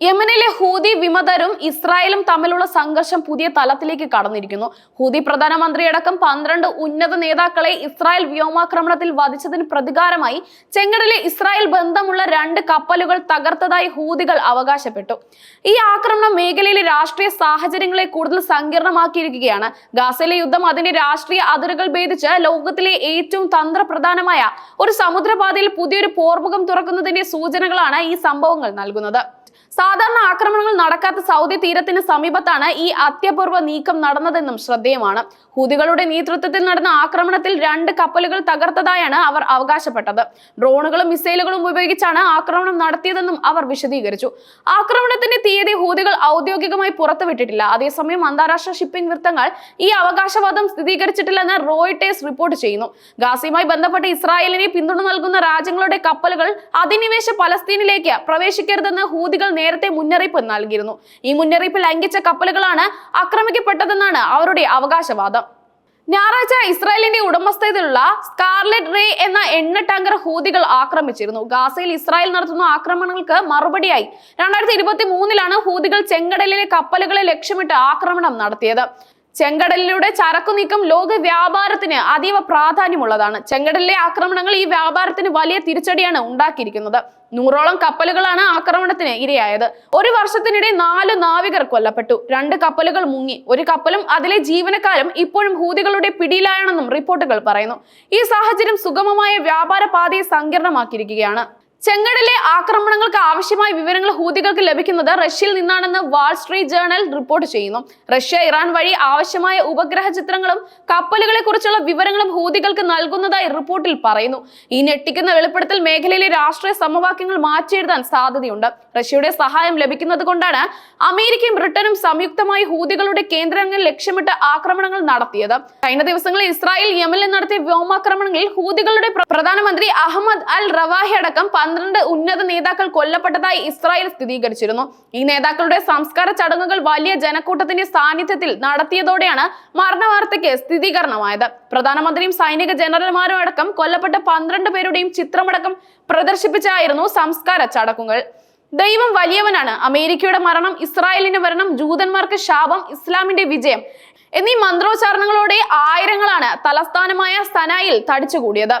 യമനിലെ ഹൂതി വിമതരും ഇസ്രായേലും തമ്മിലുള്ള സംഘർഷം പുതിയ തലത്തിലേക്ക് കടന്നിരിക്കുന്നു. ഹൂതി പ്രധാനമന്ത്രിയടക്കം പന്ത്രണ്ട് ഉന്നത നേതാക്കളെ ഇസ്രായേൽ വ്യോമാക്രമണത്തിൽ വധിച്ചതിന് പ്രതികാരമായി ചെങ്കടലിൽ ഇസ്രായേൽ ബന്ധമുള്ള രണ്ട് കപ്പലുകൾ തകർത്തതായി ഹൂതികൾ അവകാശപ്പെട്ടു. ഈ ആക്രമണം മേഖലയിലെ രാഷ്ട്രീയ സാഹചര്യങ്ങളെ കൂടുതൽ സങ്കീർണമാക്കിയിരിക്കുകയാണ്. ഗാസയിലെ യുദ്ധം അതിന്റെ രാഷ്ട്രീയ അതിരുകൾ ഭേദിച്ച് ലോകത്തിലെ ഏറ്റവും തന്ത്രപ്രധാനമായ ഒരു സമുദ്രപാതയിൽ പുതിയൊരു പോർമുഖം തുറക്കുന്നതിന്റെ സൂചനകളാണ് ഈ സംഭവങ്ങൾ നൽകുന്നത്. സാധാരണ ആക്രമണങ്ങൾ നടക്കാത്ത സൗദി തീരത്തിന് സമീപത്താണ് ഈ അത്യപൂർവ നീക്കം നടന്നതെന്നും ശ്രദ്ധേയമാണ്. ഹൂതികളുടെ നേതൃത്വത്തിൽ നടന്ന ആക്രമണത്തിൽ രണ്ട് കപ്പലുകൾ തകർത്തതായാണ് അവർ അവകാശപ്പെട്ടത്. ഡ്രോണുകളും മിസൈലുകളും ഉപയോഗിച്ചാണ് ആക്രമണം നടത്തിയതെന്നും അവർ വിശദീകരിച്ചു. ആക്രമണത്തിന്റെ തീയതി ഹൂതികൾ ഔദ്യോഗികമായി പുറത്തുവിട്ടിട്ടില്ല. അതേസമയം അന്താരാഷ്ട്ര ഷിപ്പിംഗ് വൃത്തങ്ങൾ ഈ അവകാശവാദം സ്ഥിരീകരിച്ചിട്ടില്ലെന്ന് റോയിട്ടേഴ്സ് റിപ്പോർട്ട് ചെയ്യുന്നു. ഗാസയുമായി ബന്ധപ്പെട്ട് ഇസ്രായേലിനെ പിന്തുണ നൽകുന്ന രാജ്യങ്ങളുടെ കപ്പലുകൾ അധിനിവേശ പലസ്തീനിലേക്ക് പ്രവേശിക്കരുതെന്ന് ഹൂതികൾ നേരത്തെ മുന്നറിയിപ്പ് നൽകിയിരുന്നു. ഈ മുന്നറിയിപ്പ് ലംഘിച്ച കപ്പലുകളാണ് ആക്രമിക്കപ്പെട്ടതെന്നാണ് അവരുടെ അവകാശവാദം. ഞായറാഴ്ച ഇസ്രായേലിന്റെ ഉടമസ്ഥതയിലുള്ള സ്കാർലെറ്റ് റേ എന്ന എണ്ണ ടാങ്കർ ഹൂതികൾ ആക്രമിച്ചിരുന്നു. ഗാസയിൽ ഇസ്രായേൽ നടത്തുന്ന ആക്രമണങ്ങൾക്ക് മറുപടിയായി രണ്ടായിരത്തി ഇരുപത്തി മൂന്നിലാണ് ഹൂതികൾ ചെങ്കടലിലെ കപ്പലുകളെ ലക്ഷ്യമിട്ട് ആക്രമണം നടത്തിയത്. ചെങ്കടലിലൂടെ ചരക്കു നീക്കം ലോക വ്യാപാരത്തിന് അതീവ പ്രാധാന്യമുള്ളതാണ്. ചെങ്കടലിലെ ആക്രമണങ്ങൾ ഈ വ്യാപാരത്തിന് വലിയ തിരിച്ചടിയാണ് ഉണ്ടാക്കിയിരിക്കുന്നത്. നൂറോളം കപ്പലുകളാണ് ആക്രമണത്തിന് ഇരയായത്. ഒരു വർഷത്തിനിടെ നാല് നാവികർ കൊല്ലപ്പെട്ടു. രണ്ട് കപ്പലുകൾ മുങ്ങി. ഒരു കപ്പലും അതിലെ ജീവനക്കാരും ഇപ്പോഴും ഹൂതികളുടെ പിടിയിലാണെന്നും റിപ്പോർട്ടുകൾ പറയുന്നു. ഈ സാഹചര്യം സുഗമമായ വ്യാപാര പാതയെ സങ്കീർണമാക്കിയിരിക്കുകയാണ്. ചെങ്കടലിലെ ആക്രമണങ്ങൾക്ക് ആവശ്യമായ വിവരങ്ങൾ ഹൂതികൾക്ക് ലഭിക്കുന്നത് റഷ്യയിൽ നിന്നാണെന്ന് വാൾ സ്ട്രീറ്റ് ജേർണൽ റിപ്പോർട്ട് ചെയ്യുന്നു. റഷ്യ ഇറാൻ വഴി ആവശ്യമായ ഉപഗ്രഹ ചിത്രങ്ങളും കപ്പലുകളെ കുറിച്ചുള്ള വിവരങ്ങളും ഹൂതികൾക്ക് നൽകുന്നതായി റിപ്പോർട്ടിൽ പറയുന്നു. ഈ ഞെട്ടിക്കുന്ന വെളിപ്പെടുത്തൽ മേഖലയിലെ രാഷ്ട്രീയ സമവാക്യങ്ങൾ മാറ്റിയെഴുതാൻ സാധ്യതയുണ്ട്. റഷ്യയുടെ സഹായം ലഭിക്കുന്നത് കൊണ്ടാണ് അമേരിക്കയും ബ്രിട്ടനും സംയുക്തമായി ഹൂതികളുടെ കേന്ദ്രങ്ങൾ ലക്ഷ്യമിട്ട് ആക്രമണങ്ങൾ നടത്തിയത്. കഴിഞ്ഞ ദിവസങ്ങളിൽ ഇസ്രായേൽ യമനിൽ നടത്തിയ വ്യോമാക്രമണങ്ങളിൽ ഹൂതികളുടെ പ്രധാനമന്ത്രി അഹമ്മദ് അൽ റവാഹി അടക്കം പന്ത്രണ്ട് ഉന്നത നേതാക്കൾ കൊല്ലപ്പെട്ടതായി ഇസ്രായേൽ സ്ഥിരീകരിച്ചിരുന്നു. ഈ നേതാക്കളുടെ സംസ്കാര ചടങ്ങുകൾ വലിയ ജനക്കൂട്ടത്തിന്റെ സാന്നിധ്യത്തിൽ നടത്തിയതോടെയാണ് മരണവാർത്തയ്ക്ക് സ്ഥിരീകരണമായത്. പ്രധാനമന്ത്രിയും സൈനിക ജനറൽമാരും അടക്കം കൊല്ലപ്പെട്ട പന്ത്രണ്ട് പേരുടെയും ചിത്രമടക്കം പ്രദർശിപ്പിച്ചായിരുന്നു സംസ്കാര ചടങ്ങുകൾ. ദൈവം വലിയവനാണ്. അമേരിക്കയുടെ മരണം ഇസ്രായേലിന്റെ മരണം ജൂതന്മാർക്ക് ശാപം ഇസ്ലാമിന്റെ വിജയം എന്നീ മന്ത്രോച്ചാരണങ്ങളോടെ ആയിരങ്ങളാണ് തലസ്ഥാനമായ സനായിൽ തടിച്ചുകൂടിയത്.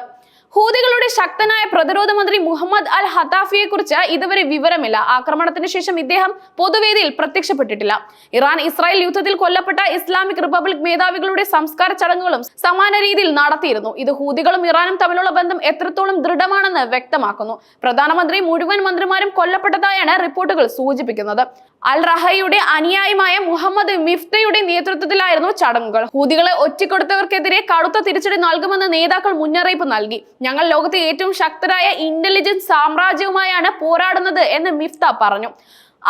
ഹൂതികളുടെ ശക്തനായ പ്രതിരോധ മന്ത്രി മുഹമ്മദ് അൽ ഹത്താഫിയെ കുറിച്ച് ഇതുവരെ വിവരമില്ല. ആക്രമണത്തിന് ശേഷം ഇദ്ദേഹം പൊതുവേദിയിൽ പ്രത്യക്ഷപ്പെട്ടിട്ടില്ല. ഇറാൻ ഇസ്രായേൽ യുദ്ധത്തിൽ കൊല്ലപ്പെട്ട ഇസ്ലാമിക് റിപ്പബ്ലിക് മേധാവികളുടെ സംസ്കാര ചടങ്ങുകളും സമാന രീതിയിൽ നടത്തിയിരുന്നു. ഇത് ഹൂതികളും ഇറാനും തമ്മിലുള്ള ബന്ധം എത്രത്തോളം ദൃഢമാണെന്ന് വ്യക്തമാക്കുന്നു. പ്രധാനമന്ത്രി മുഴുവൻ മന്ത്രിമാരും കൊല്ലപ്പെട്ടതായാണ് റിപ്പോർട്ടുകൾ സൂചിപ്പിക്കുന്നത്. അൽ റഹയുടെ അനുയായിമായ മുഹമ്മദ് മിഫ്തയുടെ നേതൃത്വത്തിലായിരുന്നു ചടങ്ങുകൾ. ഹൂതികളെ ഒറ്റക്കൊടുത്തവർക്കെതിരെ കടുത്ത തിരിച്ചടി നൽകുമെന്ന് നേതാക്കൾ മുന്നറിയിപ്പ് നൽകി. ഞങ്ങൾ ലോകത്തെ ഏറ്റവും ശക്തരായ ഇന്റലിജൻസ് സാമ്രാജ്യവുമായാണ് പോരാടുന്നത് എന്ന് മിഫ്ത പറഞ്ഞു.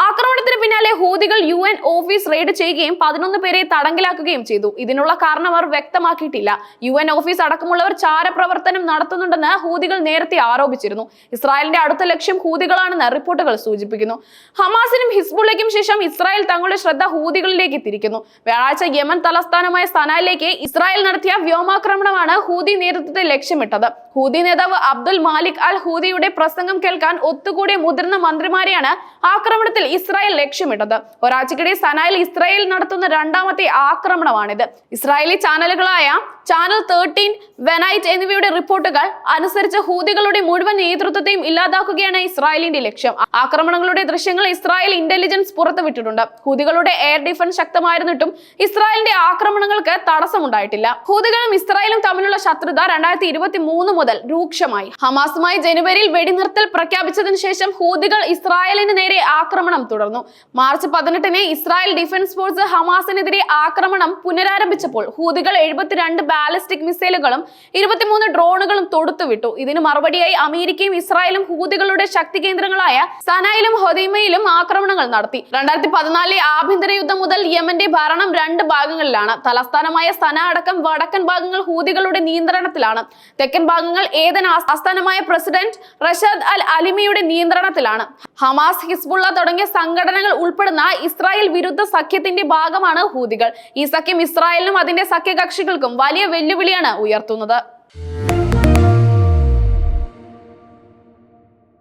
ആക്രമണത്തിന് പിന്നാലെ ഹൂതികൾ യു എൻ ഓഫീസ് റെയ്ഡ് ചെയ്യുകയും പതിനൊന്ന് പേരെ തടങ്കിലാക്കുകയും ചെയ്തു. ഇതിനുള്ള കാരണം അവർ വ്യക്തമാക്കിയിട്ടില്ല. യു എൻ ഓഫീസ് അടക്കമുള്ളവർ ചാരപ്രവർത്തനം നടത്തുന്നുണ്ടെന്ന് ഹൂതികൾ നേരത്തെ ആരോപിച്ചിരുന്നു. ഇസ്രായേലിന്റെ അടുത്ത ലക്ഷ്യം ഹൂതികളാണെന്ന് റിപ്പോർട്ടുകൾ സൂചിപ്പിക്കുന്നു. ഹമാസിനും ഹിസ്ബുള്ളയ്ക്കും ശേഷം ഇസ്രായേൽ തങ്ങളുടെ ശ്രദ്ധ ഹൂതികളിലേക്ക് തിരിക്കുന്നു. വ്യാഴാഴ്ച യമൻ തലസ്ഥാനമായ സനായിലേക്ക് ഇസ്രായേൽ നടത്തിയ വ്യോമാക്രമണമാണ് ഹൂതി നേതൃത്വത്തെ ലക്ഷ്യമിട്ടത്. ഹൂതി നേതാവ് അബ്ദുൽ മാലിക് അൽ ഹൂദിയുടെ പ്രസംഗം കേൾക്കാൻ ഒത്തുകൂടിയ മുതിർന്ന മന്ത്രിമാരെയാണ് ആക്രമണത്തിൽ ഇസ്രായേൽ ലക്ഷ്യമിട്ടത്. ഒരാഴ്ചക്കിടെ സനായിൽ ഇസ്രായേൽ നടത്തുന്ന രണ്ടാമത്തെ ആക്രമണമാണിത്. ഇസ്രായേലി ചാനലുകളായ ചാനൽ തേർട്ടീൻ വെനൈറ്റ് എന്നിവയുടെ റിപ്പോർട്ടുകൾ അനുസരിച്ച് ഹൂതികളുടെ മുഴുവൻ നേതൃത്വത്തെയും ഇല്ലാതാക്കുകയാണ് ഇസ്രായേലിന്റെ ലക്ഷ്യം. ആക്രമണങ്ങളുടെ ദൃശ്യങ്ങൾ ഇസ്രായേൽ ഇന്റലിജൻസ് പുറത്തുവിട്ടിട്ടുണ്ട്. ഹൂതികളുടെ എയർ ഡിഫൻസ് ശക്തമായിരുന്നിട്ടും ഇസ്രായേലിന്റെ ആക്രമണങ്ങൾക്ക് തടസ്സമുണ്ടായിട്ടില്ല. ഹൂതികളും ഇസ്രായേലും തമ്മിലുള്ള ശത്രുത രണ്ടായിരത്തി ഇരുപത്തി മൂന്ന് മുതൽ രൂക്ഷമായി. ഹമാസുമായി ജനുവരിയിൽ വെടിനിർത്തൽ പ്രഖ്യാപിച്ചതിനു ശേഷം ഹൂതികൾ ഇസ്രായേലിന് നേരെ ആക്രമണം തുടർന്നു. മാർച്ച് പതിനെട്ടിന് ഇസ്രായേൽ ഡിഫൻസ് ഫോഴ്സ് ഹമാസിനെതിരെ ആക്രമണം പുനരാരംഭിച്ചപ്പോൾ ഹൂതികൾ എഴുപത്തിരണ്ട് ബാലിസ്റ്റിക് മിസൈലുകളും ഇരുപത്തിമൂന്ന് ഡ്രോണുകളും തൊടുത്തുവിട്ടു. ഇതിന് മറുപടിയായി അമേരിക്കയും ഇസ്രായേലും ഹൂതികളുടെ ശക്തി കേന്ദ്രങ്ങളായ സനായിലും ഹൊദൈമയിലും ആക്രമണങ്ങൾ നടത്തി. രണ്ടായിരത്തി പതിനാലിലെ ആഭ്യന്തര യുദ്ധം മുതൽ യമന്റെ ഭരണം രണ്ട് ഭാഗങ്ങളിലാണ്. തലസ്ഥാനമായ സന അടക്കം വടക്കൻ ഭാഗങ്ങൾ ഹൂതികളുടെ നിയന്ത്രണത്തിലാണ്. തെക്കൻ ഭാഗങ്ങൾ ഏതൻ ആസ്- ആസ്ഥാനമായ പ്രസിഡന്റ് റഷദ് അൽ അലിമിയുടെ നിയന്ത്രണത്തിലാണ്. ഹമാസ് ഹിസ്ബുള്ള തുടങ്ങിയ സംഘടനകൾ ഉൾപ്പെടുന്ന ഇസ്രായേൽ വിരുദ്ധ സഖ്യത്തിന്റെ ഭാഗമാണ് ഹൂതികൾ. ഈ സഖ്യം ഇസ്രായേലിനും അതിന്റെ സഖ്യകക്ഷികൾക്കും വലിയ വെല്ലുവിളിയാണ് ഉയർത്തുന്നത്.